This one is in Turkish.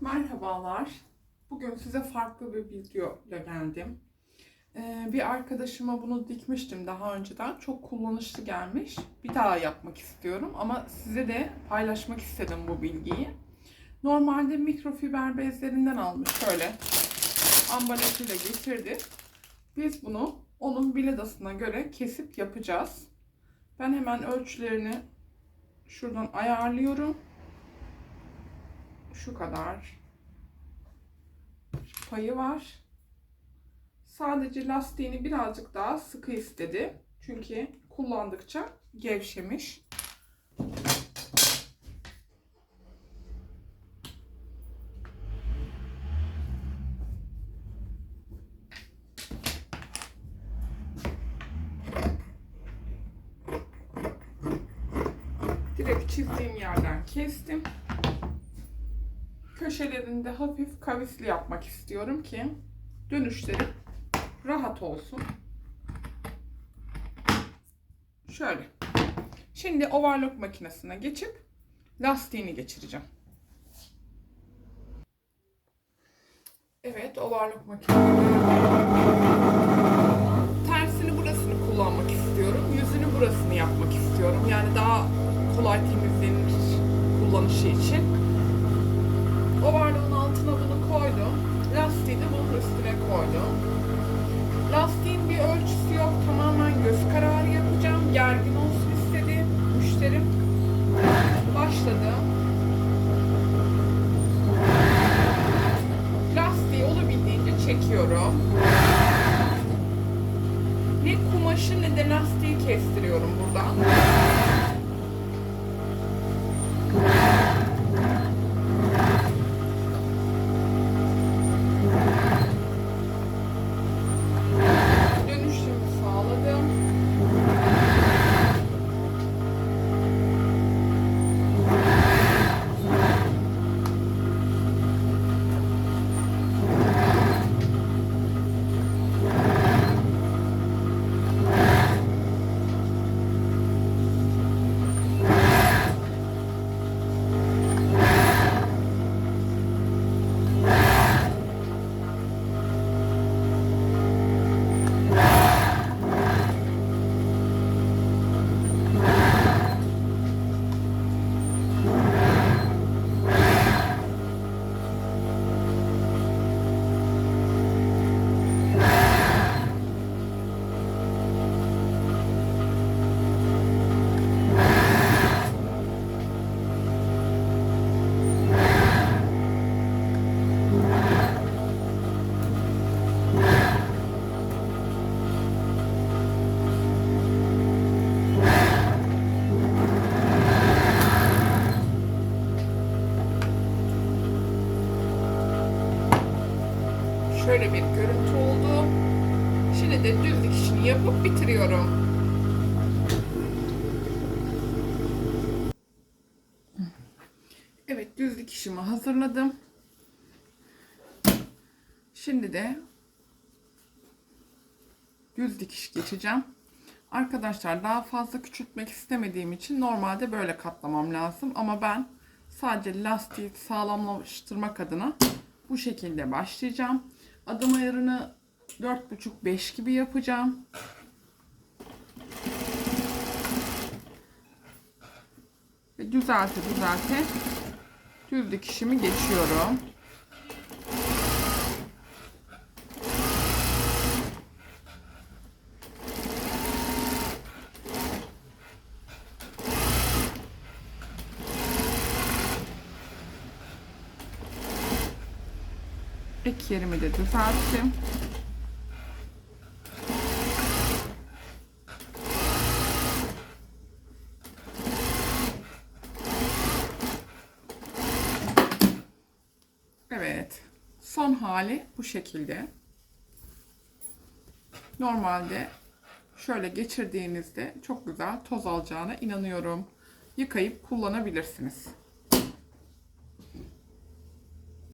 Merhabalar. Bugün size farklı bir video ile geldim. Ee, bir arkadaşıma bunu dikmiştim daha önceden. Çok kullanışlı gelmiş. Bir daha yapmak istiyorum ama size de paylaşmak istedim bu bilgiyi. Normalde mikrofiber bezlerinden almış şöyle ambalajıyla getirdi. Biz bunu onun biledasına göre kesip yapacağız. Ben hemen ölçülerini şuradan ayarlıyorum şu kadar payı var. Sadece lastiğini birazcık daha sıkı istedi. Çünkü kullandıkça gevşemiş. Direkt çizdiğim yerden kestim köşelerinde hafif kavisli yapmak istiyorum ki dönüşleri rahat olsun. Şöyle. Şimdi overlock makinesine geçip lastiğini geçireceğim. Evet, overlock makinesi. Tersini burasını kullanmak istiyorum. Yüzünü burasını yapmak istiyorum. Yani daha kolay temizlenir kullanışı için. Overlock'un altına bunu koydum. Lastiği de bunun üstüne koydum. Lastiğin bir ölçüsü yok. Tamamen göz kararı yapacağım. Gergin olsun istedi müşterim. Başladı. Lastiği olabildiğince çekiyorum. Ne kumaşı ne de lastiği kestiriyorum buradan. Şöyle bir görüntü oldu. Şimdi de düz dikişini yapıp bitiriyorum. Evet düz dikişimi hazırladım. Şimdi de düz dikiş geçeceğim. Arkadaşlar daha fazla küçültmek istemediğim için normalde böyle katlamam lazım. Ama ben sadece lastiği sağlamlaştırmak adına bu şekilde başlayacağım. Adım ayarını 4,5-5 gibi yapacağım. Ve düzelte düzelte düz dikişimi geçiyorum. Ek yerimi de düzelttim. Evet. Son hali bu şekilde. Normalde şöyle geçirdiğinizde çok güzel toz alacağına inanıyorum. Yıkayıp kullanabilirsiniz.